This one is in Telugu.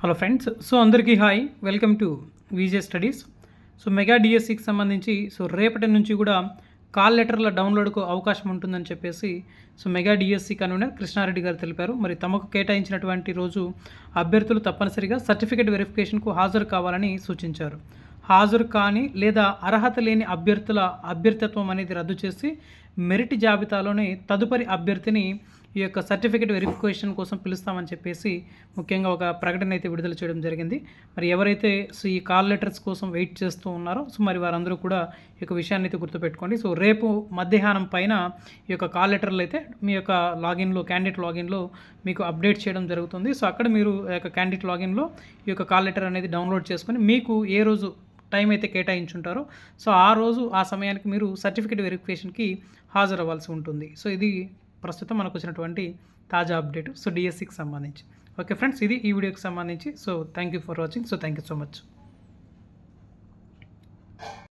హలో ఫ్రెండ్స్ సో అందరికీ hi welcome to VJ studies so mega డిఎస్సికి సంబంధించి సో రేపటి నుంచి కూడా కాల్ లెటర్ల డౌన్లోడ్కు అవకాశం ఉంటుందని చెప్పేసి so mega DSC convener Krishna Reddy గారు తెలిపారు. మరి తమకు కేటాయించినటువంటి రోజు అభ్యర్థులు తప్పనిసరిగా సర్టిఫికేట్ వెరిఫికేషన్కు హాజరు కావాలని సూచించారు. హాజరు కాని లేదా అర్హత లేని అభ్యర్థుల అభ్యర్థిత్వం అనేది రద్దు చేసి మెరిట్ జాబితాలోని తదుపరి అభ్యర్థిని ఈ యొక్క సర్టిఫికేట్ వెరిఫికేషన్ కోసం పిలుస్తామని చెప్పేసి ముఖ్యంగా ఒక ప్రకటన అయితే విడుదల చేయడం జరిగింది. మరి ఎవరైతే సో ఈ కాల్ లెటర్స్ కోసం వెయిట్ చేస్తూ ఉన్నారో సో మరి వారందరూ కూడా ఈ యొక్క విషయాన్ని అయితే గుర్తుపెట్టుకోండి. సో రేపు మధ్యాహ్నం పైన ఈ యొక్క కాల్ లెటర్లు అయితే మీ యొక్క లాగిన్లో క్యాండిడేట్ లాగిన్లో మీకు అప్డేట్ చేయడం జరుగుతుంది. సో అక్కడ మీరు యొక్క క్యాండిడేట్ లాగిన్లో ఈ యొక్క కాల్ లెటర్ అనేది డౌన్లోడ్ చేసుకొని మీకు ఏ రోజు టైం అయితే కేటాయించుంటారో. సో ఆ రోజు ఆ సమయానికి మీరు సర్టిఫికేట్ వెరిఫికేషన్కి హాజరు అవ్వాల్సి ఉంటుంది. సో ఇది ప్రస్తుతం మనకు వచ్చినటువంటి తాజా అప్డేట్. సో డిఎస్సికి సంబంధించి. ఓకే ఫ్రెండ్స్ ఇది ఈ వీడియోకి సంబంధించి. So thank you for watching. So thank you so much.